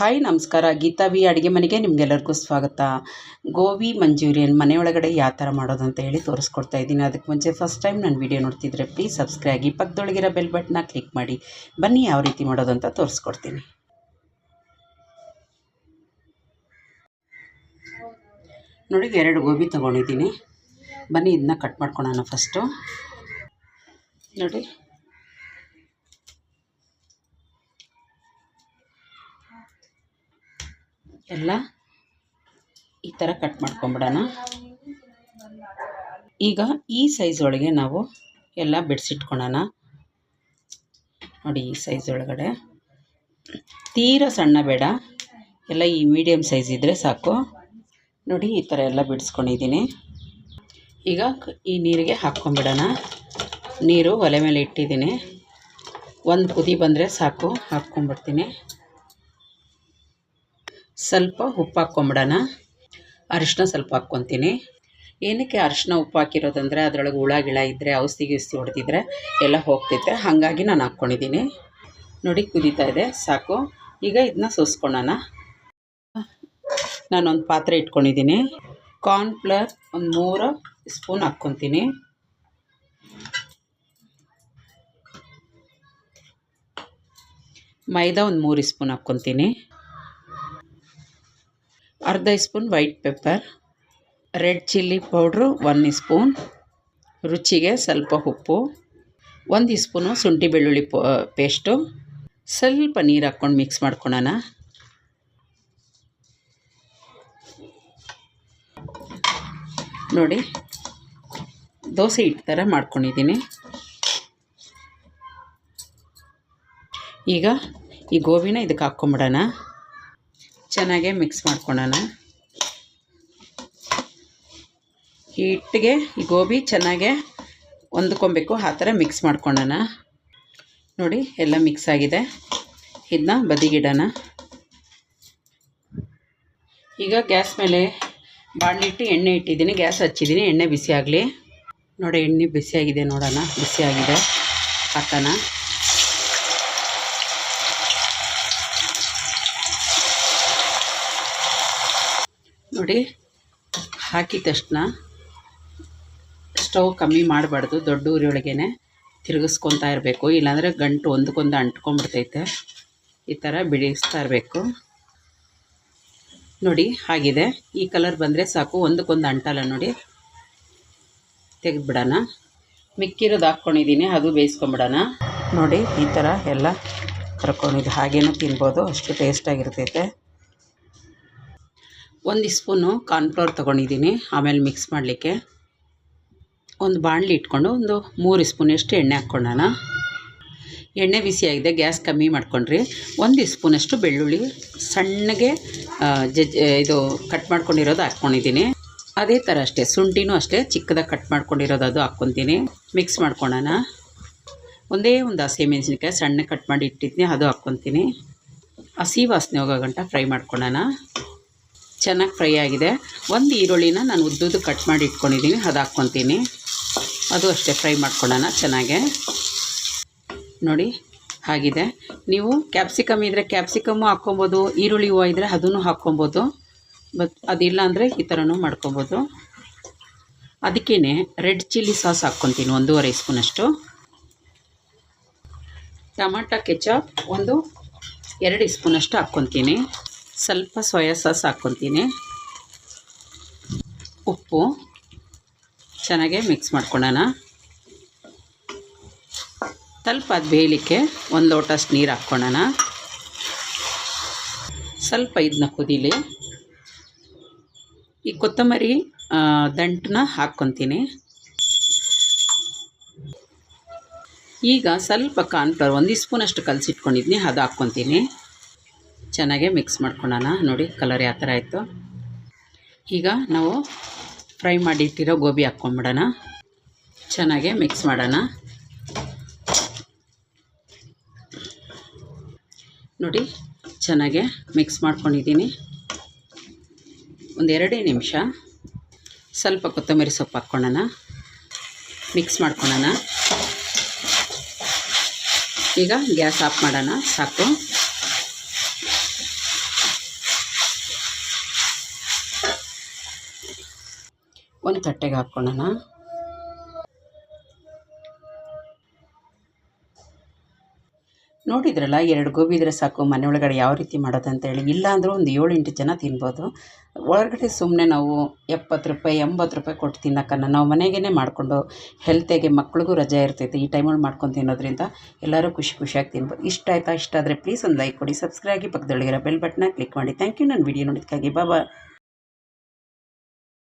Hi, ನಮಸ್ಕಾರ. Geetha V ಅಡುಗೆ ಮನೆಗೆ ನಿಮಗೆಲ್ಲರಿಗೂ ಸ್ವಾಗತ. ಗೋಬಿ ಮಂಚೂರಿಯನ್ ಮನೆ ಒಳಗಡೆ ಯಾವ ಥರ ಮಾಡೋದು ಅಂತ ಹೇಳಿ ತೋರಿಸ್ಕೊಡ್ತಾ ಇದ್ದೀನಿ. ಅದಕ್ಕೆ ಮುಂಚೆ ಫಸ್ಟ್ ಟೈಮ್ ನನ್ನ ವೀಡಿಯೋ ನೋಡ್ತಿದ್ರೆ ಪ್ಲೀಸ್ ಸಬ್ಸ್ಕ್ರೈಬ್ ಆಗಿ ಪಕ್ಕದೊಳಗಿರೋ ಬೆಲ್ ಬಟನ್ನ ಕ್ಲಿಕ್ ಮಾಡಿ. ಬನ್ನಿ ಯಾವ ರೀತಿ ಮಾಡೋದು ಅಂತ ತೋರಿಸ್ಕೊಡ್ತೀನಿ. ನೋಡಿ ಎರಡು ಗೋಬಿ ತೊಗೊಂಡಿದ್ದೀನಿ. ಬನ್ನಿ, ಇದನ್ನ ಕಟ್ ಮಾಡ್ಕೊಳೋಣ ಫಸ್ಟು ನೋಡಿ. ಎಲ್ಲ ಈ ಥರ ಕಟ್ ಮಾಡ್ಕೊಂಬಿಡೋಣ. ಈಗ ಈ ಸೈಜ್ ಒಳಗೆ ನಾವು ಎಲ್ಲ ಬಿಡಿಸಿಟ್ಕೊಳೋಣ ನೋಡಿ ಈ ಸೈಜ್ ಒಳಗಡೆ. ತೀರ ಸಣ್ಣ ಬೇಡ. ಎಲ್ಲ ಈ ಮೀಡಿಯಮ್ ಸೈಜ್ ಇದ್ದರೆ ಸಾಕು. ನೋಡಿ ಈ ಥರ ಎಲ್ಲ ಬಿಡಿಸ್ಕೊಂಡಿದ್ದೀನಿ. ಈಗ ಈ ನೀರಿಗೆ ಹಾಕ್ಕೊಂಬಿಡೋಣ. ನೀರು ಒಲೆ ಮೇಲೆ ಇಟ್ಟಿದ್ದೀನಿ. ಒಂದು ಕುದಿ ಬಂದರೆ ಸಾಕು, ಹಾಕ್ಕೊಂಬಿಡ್ತೀನಿ. ಸ್ವಲ್ಪ ಉಪ್ಪು ಹಾಕ್ಕೊಂಬಿಡೋಣ. ಅರಿಶಿನ ಸ್ವಲ್ಪ ಹಾಕ್ಕೊತೀನಿ. ಏನಕ್ಕೆ ಅರಿಶಿನ ಉಪ್ಪು ಹಾಕಿರೋದಂದರೆ ಅದರೊಳಗೆ ಹುಳ, ಗಿಳ ಇದ್ದರೆ ಔಷಧಿ ಗಿಸ್ತಿ ಹೊಡೆದಿದ್ರೆ ಎಲ್ಲ ಹೋಗ್ತೈತೆ ಹಾಗಾಗಿ ನಾನು ಹಾಕ್ಕೊಂಡಿದ್ದೀನಿ. ನೋಡಿ, ಕುದೀತಾ ಇದೆ, ಸಾಕು. ಈಗ ಇದನ್ನ ಸೋಸ್ಕೊಳ್ಳೋಣ. ನಾನೊಂದು ಪಾತ್ರೆ ಇಟ್ಕೊಂಡಿದ್ದೀನಿ. ಕಾರ್ನ್ಫ್ಲವರ್ ಒಂದು ಮೂರು ಸ್ಪೂನ್ ಹಾಕ್ಕೊತೀನಿ. ಮೈದಾ ಒಂದು ಮೂರು ಸ್ಪೂನ್ ಹಾಕ್ಕೊತೀನಿ. ಅರ್ಧ spoon white pepper, red chilli powder one spoon. ರುಚಿಗೆ ಸ್ವಲ್ಪ ಉಪ್ಪು, ಒಂದು ಸ್ಪೂನು ಶುಂಠಿ ಬೆಳ್ಳುಳ್ಳಿ ಪೋ, ಪೇಸ್ಟು. ಸ್ವಲ್ಪ ನೀರು ಹಾಕ್ಕೊಂಡು ಮಿಕ್ಸ್ ಮಾಡ್ಕೊಳೋಣ. ನೋಡಿ, ದೋಸೆ ಹಿಟ್ಟು ಥರ ಮಾಡ್ಕೊಂಡಿದ್ದೀನಿ. ಈಗ ಈ ಗೋಬಿನ ಇದಕ್ಕೆ ಹಾಕ್ಕೊಂಬಿಡೋಣ. ಚೆನ್ನಾಗೆ ಮಿಕ್ಸ್ ಮಾಡ್ಕೊಳ್ಳೋಣ ಹಿಟ್ಟಿಗೆ ಈ ಗೋಬಿ ಚೆನ್ನಾಗೆ ಹೊಂದ್ಕೊಬೇಕು, ಆ ಥರ ಮಿಕ್ಸ್ ಮಾಡ್ಕೊಳ್ಳೋಣ ನೋಡಿ, ಎಲ್ಲ ಮಿಕ್ಸ್ ಆಗಿದೆ. ಇದನ್ನ ಬದಿಗಿಡೋಣ. ಈಗ ಗ್ಯಾಸ್ ಮೇಲೆ ಬಾಣಲಿಟ್ಟು ಎಣ್ಣೆ ಇಟ್ಟಿದ್ದೀನಿ. ಗ್ಯಾಸ್ ಹಚ್ಚಿದ್ದೀನಿ. ಎಣ್ಣೆ ಬಿಸಿ ಆಗಲಿ ನೋಡಿ, ಎಣ್ಣೆ ಬಿಸಿಯಾಗಿದೆ, ನೋಡೋಣ. ಬಿಸಿಯಾಗಿದೆ. ಹಾಕೋಣ. ನೋಡಿ, ಹಾಕಿದ ತಕ್ಷಣ ಸ್ಟವ್ ಕಮ್ಮಿ ಮಾಡಬಾರ್ದು, ದೊಡ್ಡ ಉರಿಯೊಳಗೇ ತಿರುಗಿಸ್ಕೊತಾ ಇರಬೇಕು. ಇಲ್ಲಾಂದರೆ ಗಂಟು ಒಂದಕ್ಕೊಂದು ಅಂಟ್ಕೊಂಡ್ಬಿಡ್ತೈತೆ. ಈ ಥರ ಬಿಡಿಸ್ತಾ ಇರಬೇಕು. ನೋಡಿ ಆಗಿದೆ ಈ ಕಲರ್ ಬಂದರೆ ಸಾಕು, ಒಂದಕ್ಕೊಂದು ಅಂಟಲ್ಲ ನೋಡಿ. ತೆಗೆದ್ಬಿಡೋಣ. ಮಿಕ್ಕಿರೋದು ಹಾಕ್ಕೊಂಡಿದ್ದೀನಿ, ಅದು ಬೇಯಿಸ್ಕೊಂಬಿಡೋಣ. ನೋಡಿ, ಈ ಥರ ಎಲ್ಲ ಕರ್ಕೊಂಡಿದ್ದು, ಹಾಗೇನೂ ತಿನ್ಬೋದು, ಅಷ್ಟು ಟೇಸ್ಟಾಗಿರ್ತೈತೆ ಒಂದು ಸ್ಪೂನು ಕಾರ್ನ್ಫ್ಲೋರ್ ತೊಗೊಂಡಿದ್ದೀನಿ, ಆಮೇಲೆ ಮಿಕ್ಸ್ ಮಾಡಲಿಕ್ಕೆ. ಒಂದು ಬಾಣಲಿ ಇಟ್ಕೊಂಡು ಒಂದು ಮೂರು ಸ್ಪೂನಷ್ಟು ಎಣ್ಣೆ ಹಾಕ್ಕೊಳ್ಳೋಣ ಎಣ್ಣೆ ಬಿಸಿಯಾಗಿದೆ ಗ್ಯಾಸ್ ಕಮ್ಮಿ ಮಾಡ್ಕೊಂಡ್ರಿ. ಒಂದು ಸ್ಪೂನಷ್ಟು ಬೆಳ್ಳುಳ್ಳಿ ಸಣ್ಣಗೆ ಜಜ್ ಇದು ಕಟ್ ಮಾಡ್ಕೊಂಡಿರೋದು ಹಾಕ್ಕೊಂಡಿದ್ದೀನಿ. ಅದೇ ಥರ ಅಷ್ಟೇ, ಶುಂಠಿನೂ ಅಷ್ಟೇ, ಚಿಕ್ಕದಾಗಿ ಕಟ್ ಮಾಡ್ಕೊಂಡಿರೋದು ಅದು ಹಾಕ್ಕೊತೀನಿ. ಮಿಕ್ಸ್ ಮಾಡ್ಕೊಳ್ಳೋಣ ಒಂದೇ ಒಂದು ಹಸಿಮೆಣಸಿನ್ಕಾಯಿ ಸಣ್ಣ ಕಟ್ ಮಾಡಿ ಇಟ್ಟಿದ್ದೀನಿ, ಅದು ಹಾಕ್ಕೊತೀನಿ. ಹಸಿ ವಾಸನೆ ಹೋಗೋ ಗಂಟ ಫ್ರೈ ಮಾಡ್ಕೊಳ್ಳೋಣ ಚೆನ್ನಾಗಿ ಫ್ರೈ ಆಗಿದೆ. ಒಂದು ಈರುಳ್ಳಿನ ನಾನು ಉದ್ದುದ್ದು ಕಟ್ ಮಾಡಿ ಇಟ್ಕೊಂಡಿದ್ದೀನಿ ಅದು ಹಾಕ್ಕೊತೀನಿ. ಅದು ಅಷ್ಟೇ ಫ್ರೈ ಮಾಡ್ಕೊಳ್ಳೋಣ ಚೆನ್ನಾಗೆ. ನೋಡಿ, ಆಗಿದೆ. ನೀವು ಕ್ಯಾಪ್ಸಿಕಮ್ ಇದ್ದರೆ ಕ್ಯಾಪ್ಸಿಕಮ್ಮು ಹಾಕ್ಕೊಬೋದು, ಈರುಳ್ಳಿ ಹೂವು ಇದ್ದರೆ ಅದನ್ನು ಹಾಕ್ಕೊಬೋದು, ಬಟ್ ಅದಿಲ್ಲ ಅಂದರೆ ಈ ಥರನೂ ಮಾಡ್ಕೊಬೋದು. ಅದಕ್ಕೇ ರೆಡ್ ಚಿಲ್ಲಿ ಸಾಸ್ ಹಾಕ್ಕೊತೀನಿ, ಒಂದೂವರೆ ಸ್ಪೂನಷ್ಟು. ಟಮಾಟ, ಕೆಚಪ್, ಒಂದು ಎರಡು ಸ್ಪೂನಷ್ಟು ಹಾಕ್ಕೊತೀನಿ. ಸ್ವಲ್ಪ ಸೋಯಾ ಸಾಸ್ ಹಾಕ್ಕೊತೀನಿ. ಉಪ್ಪು ಚೆನ್ನಾಗೆ ಮಿಕ್ಸ್ ಮಾಡ್ಕೊಳ್ಳೋಣ. ಸ್ವಲ್ಪ ಅದು ಬೇಯಲಿಕ್ಕೆ ಒಂದು ಲೋಟಷ್ಟು ನೀರು ಹಾಕ್ಕೊಳ್ಳೋಣ. ಸ್ವಲ್ಪ ಇದನ್ನ ಕುದೀಲಿ. ಈ ಕೊತ್ತಂಬರಿ ದಂಟನ್ನ ಹಾಕ್ಕೊತೀನಿ. ಈಗ ಸ್ವಲ್ಪ ಕಾರ್ನ್ಫ್ಲವರ್ ಒಂದು ಸ್ಪೂನಷ್ಟು ಕಲಸಿಟ್ಕೊಂಡಿದ್ದೀನಿ ಅದು ಹಾಕ್ಕೊತೀನಿ. ಚೆನ್ನಾಗೆ ಮಿಕ್ಸ್ ಮಾಡ್ಕೊಳ್ಳೋಣ ನೋಡಿ ಕಲರ್ ಯಾವ ಥರ ಆಯಿತು. ಈಗ ನಾವು ಫ್ರೈ ಮಾಡಿಟ್ಟಿರೋ ಗೋಬಿ ಹಾಕ್ಕೊಂಬಿಡೋಣ. ಚೆನ್ನಾಗೆ ಮಿಕ್ಸ್ ಮಾಡೋಣ. ನೋಡಿ ಚೆನ್ನಾಗೆ ಮಿಕ್ಸ್ ಮಾಡ್ಕೊಂಡಿದ್ದೀನಿ. ಒಂದು ನಿಮಿಷ ಸ್ವಲ್ಪ ಕೊತ್ತಂಬರಿ ಸೊಪ್ಪು ಹಾಕ್ಕೊಳ್ಳೋಣ ಮಿಕ್ಸ್ ಮಾಡ್ಕೊಳ್ಳೋಣ ಈಗ ಗ್ಯಾಸ್ ಆಫ್ ಮಾಡೋಣ. ಸಾಕು. ತಟ್ಟೆಗೆ ಹಾಕ್ಕೊಳ್ಳೋಣ. ನೋಡಿದ್ರಲ್ಲ, ಎರಡು ಗೋಬಿ ಇದ್ರೆ ಸಾಕು, ಮನೆ ಒಳಗಡೆ ಯಾವ ರೀತಿ ಮಾಡೋದು ಅಂತೇಳಿ ಇಲ್ಲ ಅಂದರೂ ಒಂದು ಏಳು ಎಂಟು ಜನ ತಿನ್ಬೋದು. ಒಳಗಡೆ ಸುಮ್ಮನೆ ನಾವು ಎಪ್ಪತ್ತು ರೂಪಾಯಿ, ಎಂಬತ್ತು ರೂಪಾಯಿ ಕೊಟ್ಟು ತಿನ್ನೋಕ್ಕನ್ನ ನಾವು ಮನೆಗೇ ಮಾಡಿಕೊಂಡು ಹೆಲ್ತಿಗೆ ಮಕ್ಳಿಗೂ ರಜೆ ಇರ್ತೈತೆ. ಈ ಟೈಮಲ್ಲಿ ಮಾಡ್ಕೊಂಡು ತಿನ್ನೋದ್ರಿಂದ ಎಲ್ಲರೂ ಖುಷಿ ಖುಷಿಯಾಗಿ ತಿನ್ಬೋದು. ಇಷ್ಟ ಆಯಿತಾ? ಇಷ್ಟ ಆದರೆ ಪ್ಲೀಸ್ ಒಂದು ಲೈಕ್ ಕೊಡಿ. ಸಬ್ಸ್ಕ್ರೈಬ್ ಆಗಿ ಪಕ್ಕದೊಳಗಿರೋ ಬೆಲ್ ಬಟ್ನ ಕ್ಲಿಕ್ ಮಾಡಿ. ಥ್ಯಾಂಕ್ ಯು ನನ್ನ ವಿಡಿಯೋ ನೋಡಿದ್ದಕ್ಕಾಗಿ. ಬಾಬಾ